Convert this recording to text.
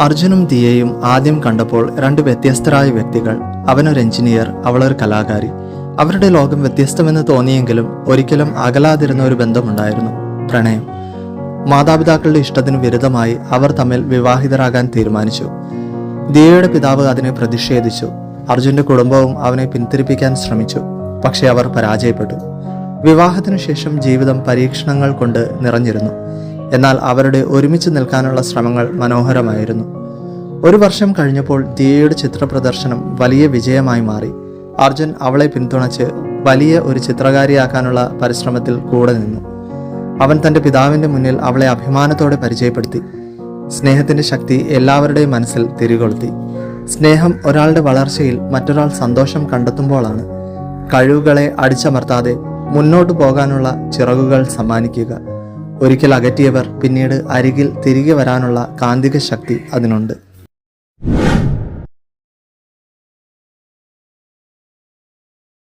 അർജുനും ദിയയും ആദ്യം കണ്ടപ്പോൾ രണ്ട് വ്യത്യസ്തരായ വ്യക്തികൾ. അവനൊരു എഞ്ചിനീയർ അവളൊരു കലാകാരി. അവരുടെ ലോകം വ്യത്യസ്തമെന്ന് തോന്നിയെങ്കിലും ഒരിക്കലും അകലാതിരുന്ന ഒരു ബന്ധമുണ്ടായിരുന്നു. പ്രണയം. മാതാപിതാക്കളുടെ ഇഷ്ടത്തിന് വിരുദ്ധമായി അവർ തമ്മിൽ വിവാഹിതരാകാൻ തീരുമാനിച്ചു. ദിയയുടെ പിതാവ് അതിനെ പ്രതിഷേധിച്ചു. അർജുന്റെ കുടുംബവും അവനെ പിന്തിരിപ്പിക്കാൻ ശ്രമിച്ചു. പക്ഷേ അവർ പരാജയപ്പെട്ടു. വിവാഹത്തിനു ശേഷം ജീവിതം പരീക്ഷണങ്ങൾ കൊണ്ട് നിറഞ്ഞിരുന്നു. എന്നാൽ അവരുടെ ഒരുമിച്ച് നിൽക്കാനുള്ള ശ്രമങ്ങൾ മനോഹരമായിരുന്നു. ഒരു വർഷം കഴിഞ്ഞപ്പോൾ ദിയയുടെ ചിത്രപ്രദർശനം വലിയ വിജയമായി മാറി. അർജുൻ അവളെ പിന്തുണച്ച് വലിയ ഒരു ചിത്രകാരിയാക്കാനുള്ള പരിശ്രമത്തിൽ കൂടെ നിന്നു. അവൻ തന്റെ പിതാവിന്റെ മുന്നിൽ അവളെ അഭിമാനത്തോടെ പരിചയപ്പെടുത്തി. സ്നേഹത്തിന്റെ ശക്തി എല്ലാവരുടെയും മനസ്സിൽ തിരികൊളുത്തി. സ്നേഹം ഒരാളുടെ വളർച്ചയിൽ മറ്റൊരാൾ സന്തോഷം കണ്ടെത്തുമ്പോഴാണ് കഴിവുകളെ അടിച്ചമർത്താതെ മുന്നോട്ടു പോകാനുള്ള ചിറകുകൾ സമ്മാനിക്കുക. ഒരിക്കൽ അകറ്റിയവർ പിന്നീട് അരികിൽ തിരികെ വരാനുള്ള കാന്തിക ശക്തി അതിനുണ്ട്.